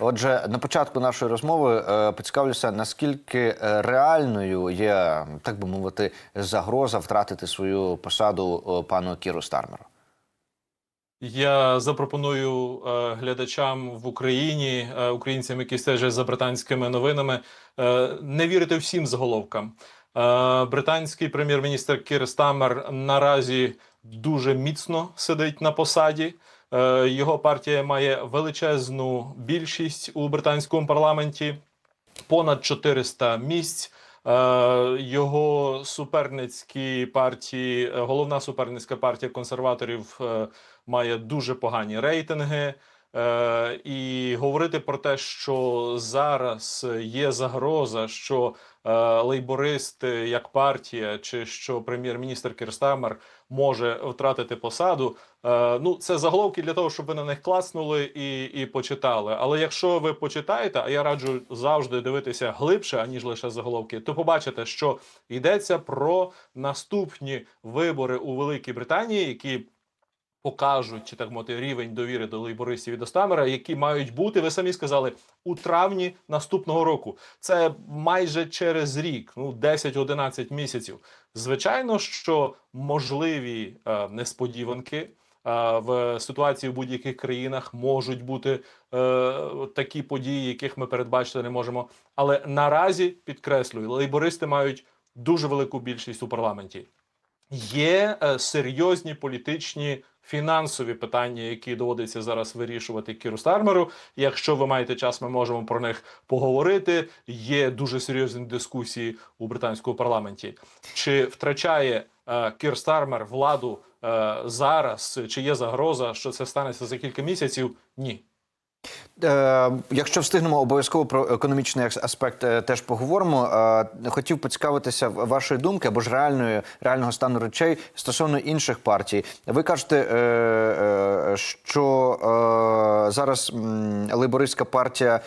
Отже, на початку нашої розмови е, поцікавлюся, наскільки е, реальною є, так би мовити, загроза втратити свою посаду е, пану Кіру Стармеру. Я запропоную глядачам в Україні, українцям, які стежать за британськими новинами, не вірити всім заголовкам. Е, британський прем'єр-міністр Кір Стамер наразі дуже міцно сидить на посаді. Е, його партія має величезну більшість у британському парламенті, понад 400 місць. Е, Його суперницькі партії, е, головна суперницька партія консерваторів має дуже погані рейтинги. І говорити про те, що зараз є загроза, що лейбористи як партія, чи що прем'єр-міністр Кірстамер може втратити посаду. Е, ну, це заголовки для того, щоб ви на них класнули і, і почитали. Але якщо ви почитаєте, а я раджу завжди дивитися глибше, аніж лише заголовки, то побачите, що йдеться про наступні вибори у Великій Британії, які покажуть чи так мовити рівень довіри до лейбористів і до Стамера, які мають бути, ви самі сказали, у травні наступного року. Це майже через рік, ну 10-11 місяців. Звичайно, що можливі е, несподіванки. е, В ситуації в будь-яких країнах можуть бути е, такі події, яких ми передбачити не можемо. Але наразі підкреслюю, лейбористи мають дуже велику більшість у парламенті. Є е, серйозні політичні фінансові питання, які доводиться зараз вирішувати Кіру Стармеру. Якщо ви маєте час, ми можемо про них поговорити. Є дуже серйозні дискусії у британському парламенті. Чи втрачає е, Кір Стармер владу е, зараз? Чи є загроза, що це станеться за кілька місяців? Ні. Е, якщо встигнемо, обов'язково про економічний аспект е, теж поговоримо. Е, хотів поцікавитися вашої думки або ж реальної реального стану речей стосовно інших партій. Ви кажете, що зараз лейбористська партія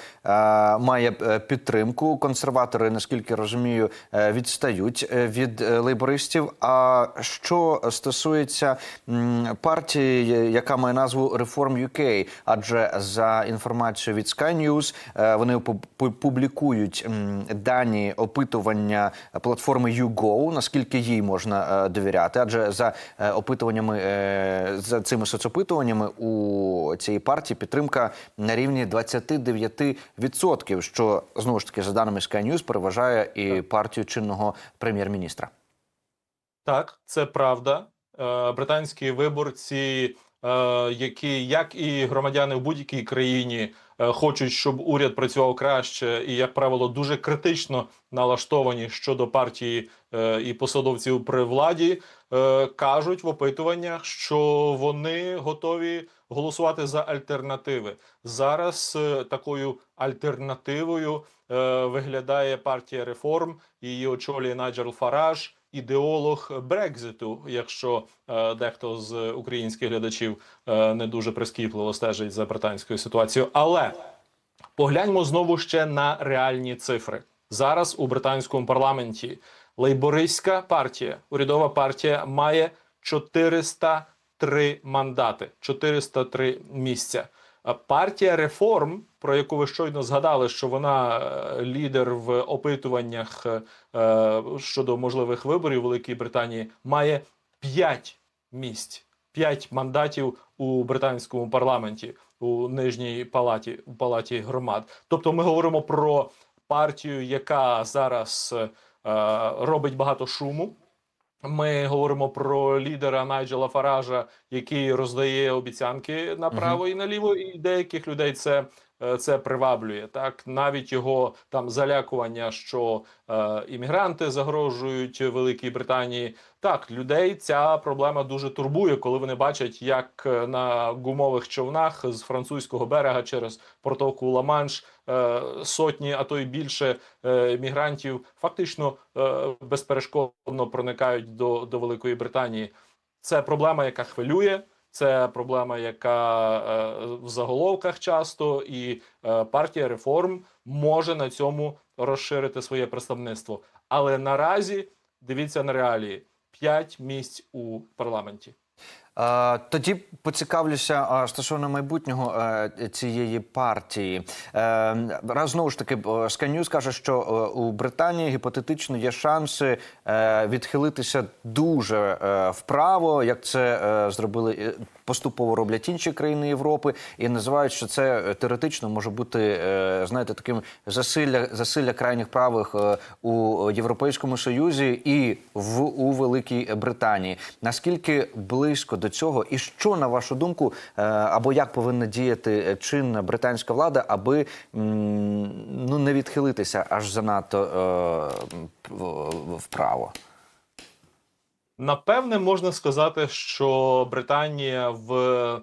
має підтримку. Консерватори, наскільки розумію, відстають від лейбористів. А що стосується партії, яка має назву Reform UK, адже за інформацією від Sky News, е, вони пу- публікують дані опитування платформи YouGo, наскільки їй можна е, довіряти, адже за е, опитуваннями за цими соцопитуваннями у цієї партії підтримка на рівні 29%, що знову ж таки за даними Sky News переважає і партію чинного прем'єр-міністра. Так, це правда. Британські виборці, які, як і громадяни в будь-якій країні, е, хочуть, щоб уряд працював краще, і, як правило, дуже критично налаштовані щодо партії е, і посадовців при владі, е, кажуть в опитуваннях, що вони готові голосувати за альтернативи. Зараз е, такою альтернативою е, виглядає партія реформ. Її очолює Наджел Фараж, ідеолог Брекзиту. Якщо е, дехто з українських глядачів е, не дуже прискіпливо стежить за британською ситуацією, але погляньмо знову ще на реальні цифри. Зараз у британському парламенті лейбористська партія, урядова партія, має 403 мандати, 403 місця. Партія реформ, про яку ви щойно згадали, що вона е, лідер в опитуваннях е, щодо можливих виборів у Великій Британії, має 5 місць, 5 мандатів у британському парламенті у нижній палаті у палаті громад. Тобто, ми говоримо про партію, яка зараз е, робить багато шуму. Ми говоримо про лідера Найджела Фаража, який роздає обіцянки направо і наліво, і деяких людей це, це приваблює. Так навіть його там залякування, що е, іммігранти загрожують Великій Британії. Так, людей ця проблема дуже турбує, коли вони бачать, як е, на гумових човнах з французького берега через протоку Ла-Манш е, сотні, а то й більше е, мігрантів фактично е, безперешкодно проникають до, до Великої Британії. Це проблема, яка хвилює. Це проблема, яка е, в заголовках часто, і е, партія реформ може на цьому розширити своє представництво. Але наразі дивіться на реалії: 5 місць у парламенті. Тоді поцікавлюся стосовно майбутнього е, цієї партії. Е, Раз знову ж таки, е, Sky каже, що у Британії гіпотетично є шанси відхилитися дуже вправо, як це зробили поступово роблять інші країни Європи, і називають, що це теоретично може бути, знаєте, таким засилля, засилля крайніх правих у Європейському Союзі і в у Великій Британії. Наскільки близько до цього, і що на вашу думку, е, або як повинна діяти чинна британська влада, аби ну не відхилитися аж занадто е, вправо? Напевне, можна сказати, що Британія в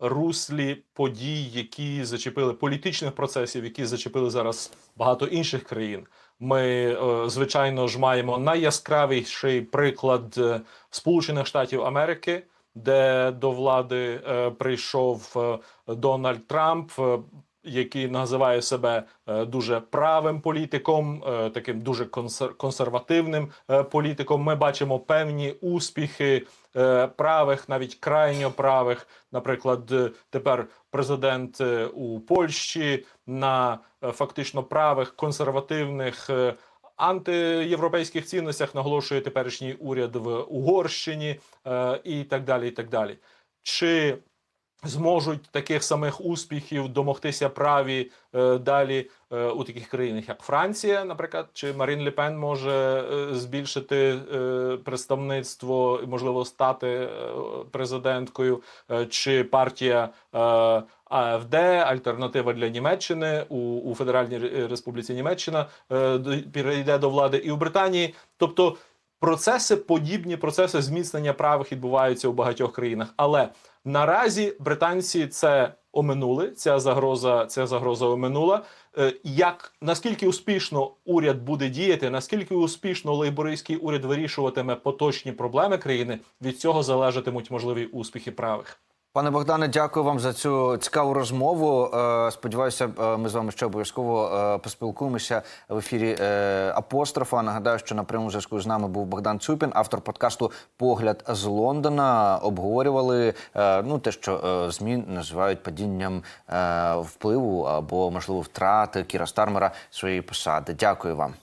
руслі подій, які зачепили політичних процесів, які зачепили зараз багато інших країн. Ми, е, звичайно ж, маємо найяскравіший приклад е, Сполучених Штатів Америки, де до влади е, прийшов е, Дональд Трамп. е, який називає себе дуже правим політиком, таким дуже консер- консервативним політиком. Ми бачимо певні успіхи правих, навіть крайньо правих. Наприклад, тепер президент у Польщі на фактично правих консервативних. Антиєвропейських цінностях наголошує теперішній уряд в Угорщині е, і так далі. І так далі. Чи зможуть таких самих успіхів домогтися праві е, далі е, у таких країнах, як Франція, наприклад, чи Марін Ле Пен може збільшити представництво і можливо стати президенткою, чи партія АФД, альтернатива для Німеччини у, у Федеральній Республіці Німеччина е, перейде до влади і у Британії, тобто. Процеси, подібні процеси зміцнення правих відбуваються у багатьох країнах, але наразі британці це оминули. Ця загроза, ця загроза оминула. Е, Як наскільки успішно уряд буде діяти, наскільки успішно лейбористський уряд вирішуватиме поточні проблеми країни, від цього залежатимуть можливі успіхи правих. Пане Богдане, дякую вам за цю цікаву розмову. Е, Сподіваюся, е, ми з вами ще обов'язково е, поспілкуємося в ефірі Апострофа. Нагадаю, що на прямому зв'язку з нами був Богдан Цюпін, автор подкасту Погляд з Лондона. Обговорювали ну те, що змі називають падінням впливу або можливо втрати Кіра Стармера своєї посади. Дякую вам.